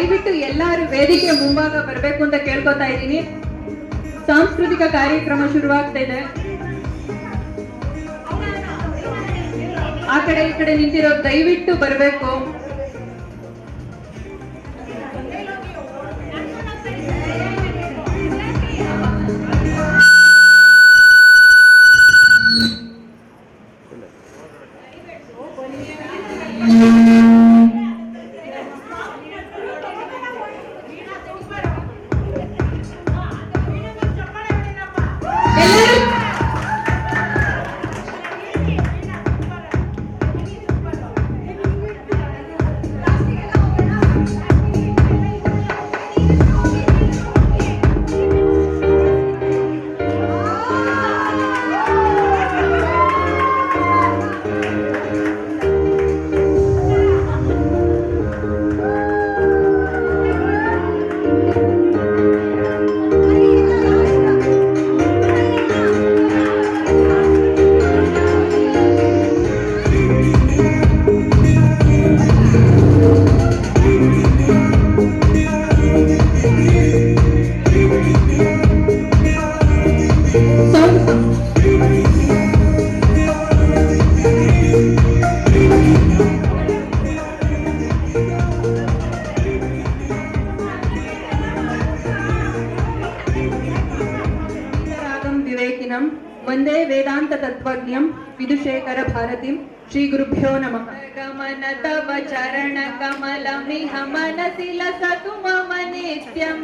ದಯವಿಟ್ಟು ಎಲ್ಲರೂ ವೇದಿಕೆ ಮುಂಭಾಗ ಬರಬೇಕು ಅಂತ ಕೇಳ್ಕೊತಾ ಇದ್ದೀನಿ. ಸಾಂಸ್ಕೃತಿಕ ಕಾರ್ಯಕ್ರಮ ಶುರುವಾಗ್ತಾ ಇದೆ. ಆ ಕಡೆ ಈ ಕಡೆ ನಿಂತಿರೋ ದಯವಿಟ್ಟು ಬರಬೇಕು. भारतीं श्रीगुरुभ्यो नमः गमन तव चरणकमलमिह मनसि लसतु मम नित्यम्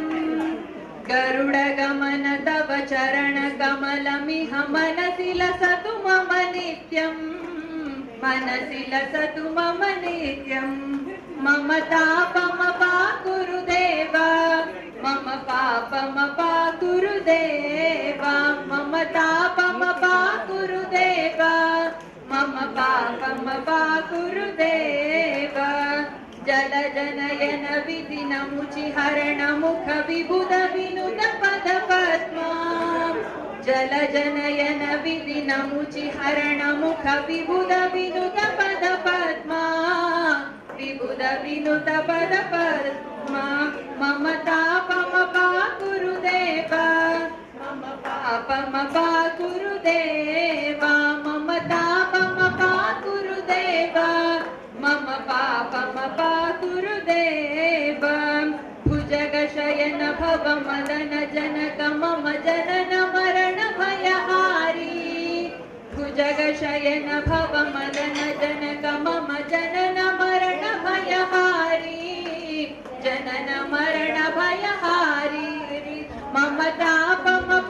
गरुडगमन तव चरणकमलमिह मनसि लसतु मम नित्यम् मनसि लसतु मम नित्यम् मम तापमपा पा गुरुदेव मम पापमपा पा गुरुदेव मम तापमपा पा गुरुदेव जनयन विधिनमुचि हरण मुख विबुध विनुत पद पद्मा। जल जनयन विधिनमुचि हरण मुख विबुध विनुत पद पद्मा। विबुध विनुत पद पद्मा। मम तापमपाकुरुदेव मम पापमपाकुरुदेव भुजगशयन भव मदन जनक मम जनन मरण भयहारी भुजगशयन भव मदन जनक मम जनन मरण भयहारी जनन मरण भयहारी मम तापमपाकुरुदेव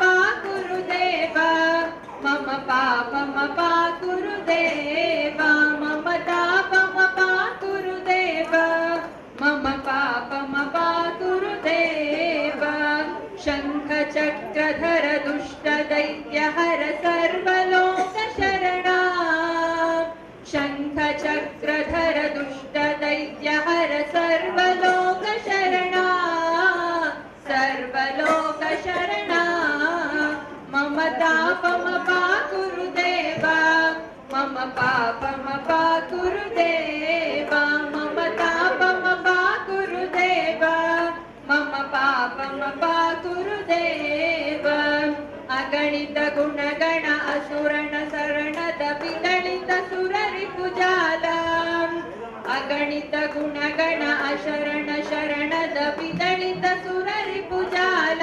मम पापमपाकुरुदेव ಕೃಪಾ ಗುರುದೇವ. ಅಗಣಿತ ಗುಣಗಣ ಅಸುರಣ ಸರಣದ ವಿಗಳಿತ ಸುರರಿ ಕುಜಾಲ. ಅಗಣಿತ ಗುಣಗಣ ಅಶರಣ ಶರಣದ ವಿದಳಿತ ಸುರರಿ ಪುಜಾಲ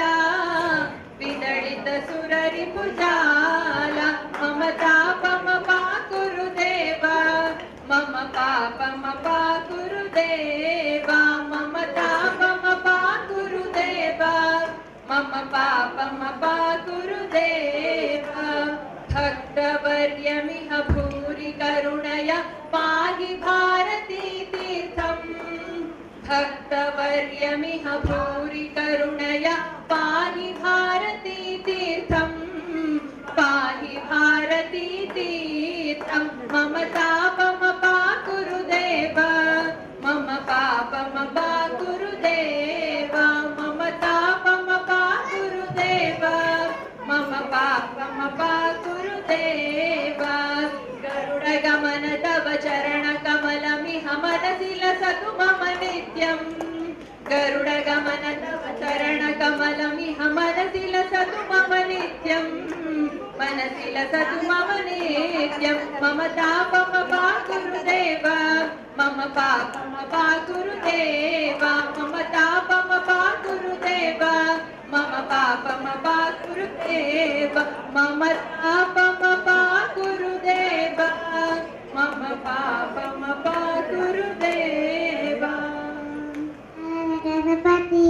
ವಿದಳಿತ ಸುರರಿ ಪುಜಾಲ ಮಮ ತಾಪಮ ಪಾ ಗುರುದೇವ. ಮಮ ಪಾಪಮ ಪಾ ಗುರುದೇವ. ಮಮ ತಾಪ मम पापमपा गुरुदेव। भक्तवर्यमिह भूरि करुणया पाहि भारती तीर्थम्। भक्तवर्यमिह भूरि करुणया पाहि भारती तीर्थम्। पाहि भारती तीर्थम्। मम तापमपा गुरुदेव। मम पापमपा गुरुदेव पापमपा गुरुदेव गरुडगमन तव चरणकमलमिह मनसि लसतु मम नित्यम् गरुडगमन तव चरणकमलमिह मनसि लसतु मम नित्यम् मनसि लसतु मम नित्यं मम तापमपा गुरुदेव मम पापमपा गुरुदेव मम तापमपा गुरुदेव मम पापम पातुरुदेव मम पापुरुदेवा मम पापम पातुरुदेवार Ganapati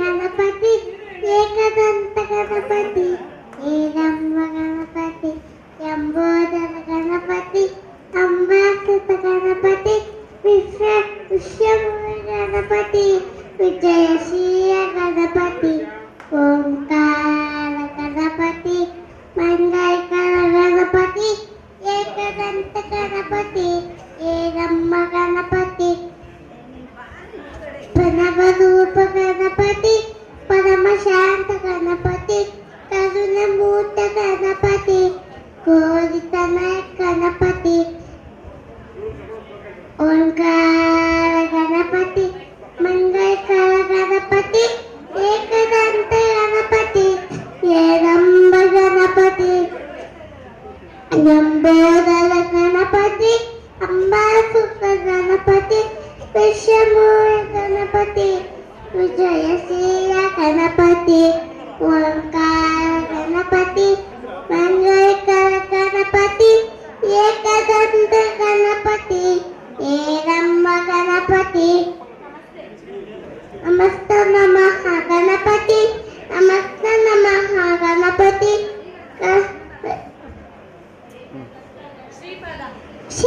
Ganapati एकपति Ganapati. Mm. Sí, para. Sí.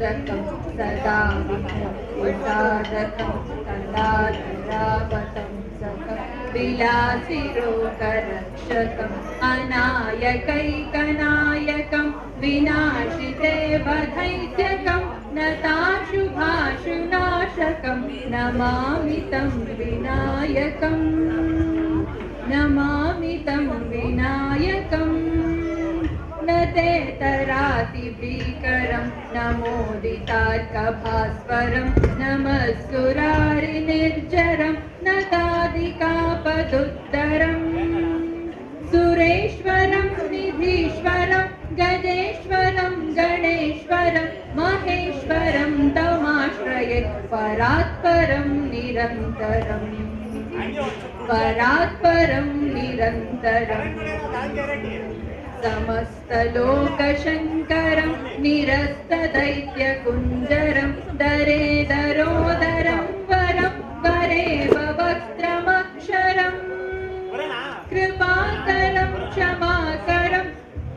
मुदाकरातमोदकं सदा विमुक्तिसाधकं कलातरावतं सकं विलासिरोगरक्षकम् अनायकैकनायकं विनाशिते वधैत्यकं नताशुभाशुनाशकं नमामि तं विनायकम् नमामि तं विनायकम् न ते तरातिभीकरं नमोदितार्कभास्वरं नमस्सुरारिनिर्जरं न तादिकापदुत्तरम् सुरेश्वरं, निधीश्वरं, गजेश्वरं, गणेश्वरं, महेश्वरं तमाश्रये परात्परं निरन्तरम् परात्परं निरन्तरम् समस्तलोकशङ्करं निरस्तदैत्यकुञ्जरं दरे दरोदरं वरं वरेव वक्त्रमक्षरम् कृपाकरं क्षमाकरं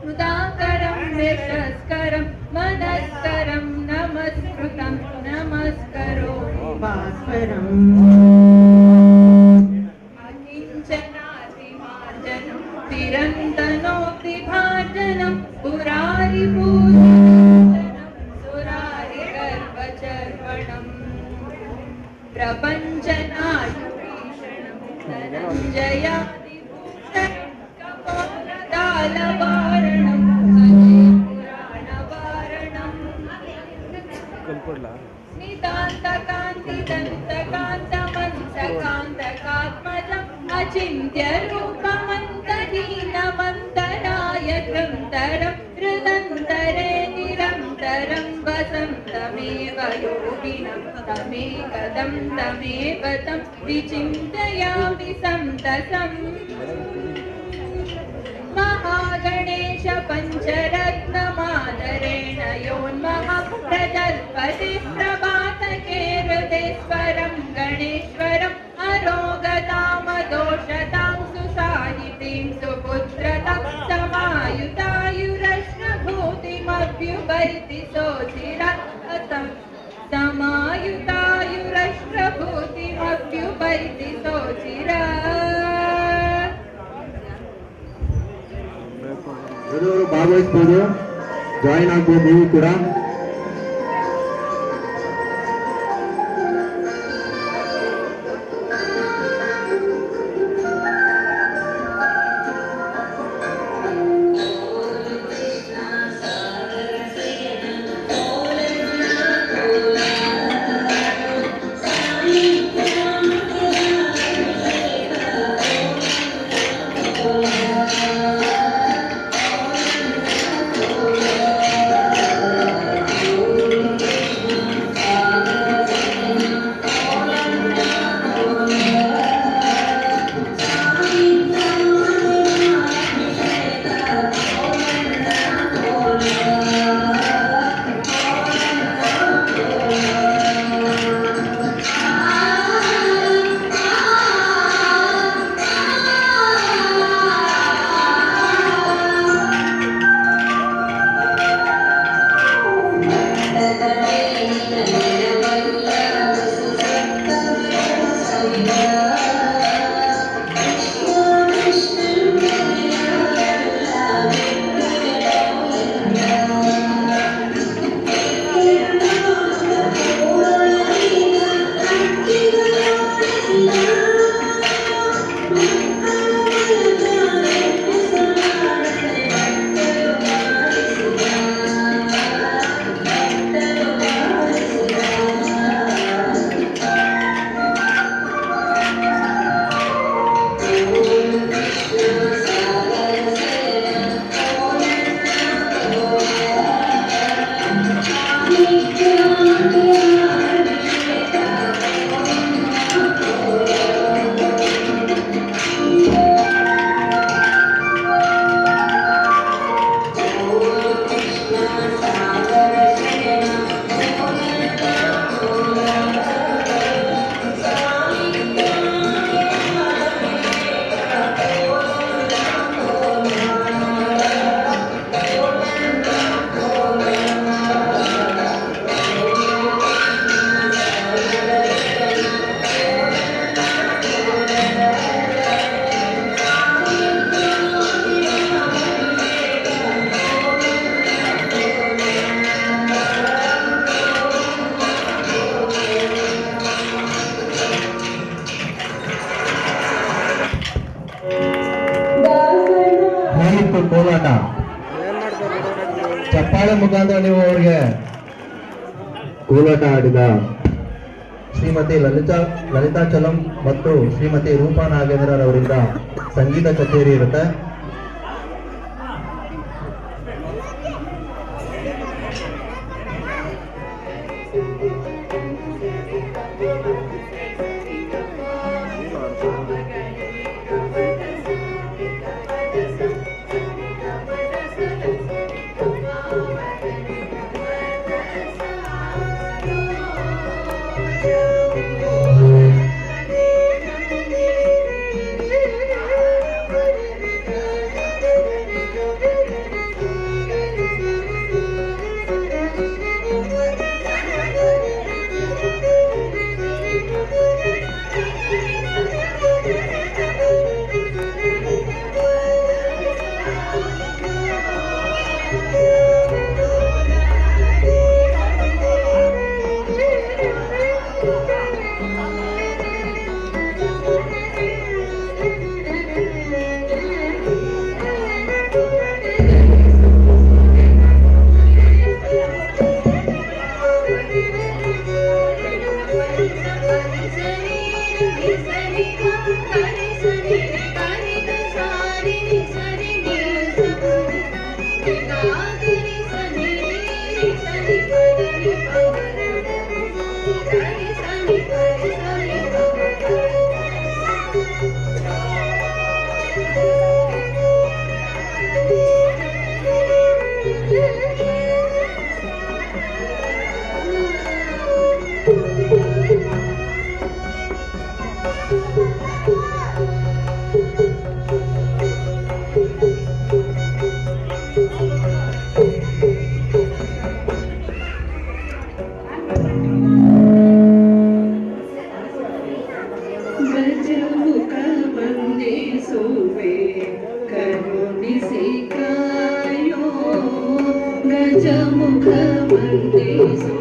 मुदाकरं यशस्करं मनस्करं नमस्कृतं भास्वरम् विचिन्तयामि सन्तसम् महागणेश पञ्चरत्नमादरेण योन्मः प्रजल्पति प्रभातके हृदेश्वरं गणेश्वरम् अरोगतामदोषतां सुसाहितीं सुपुत्रतां समायुतायुरश्नभूतिमभ्युपैति सोचिरत्तम् समायुतायुरश्नभूतिमभ्युपैति सोचिरत् ಬೇರೆಯವರು ಭಾಗವಹಿಸ್ಬೋದು ಜಾಯಿನ್ ಆಗ್ಬೋದು ನೀವು ಕೂಡ ಮಾತನಾಡಿದ ಶ್ರೀಮತಿ ಲಲಿತಾ ಲಲಿತಾಚಲಂ ಮತ್ತು ಶ್ರೀಮತಿ ರೂಪಾ ನಾಗೇಂದ್ರರವರಿಂದ ಸಂಗೀತ ಕಚೇರಿ ಇರುತ್ತೆ. the one day.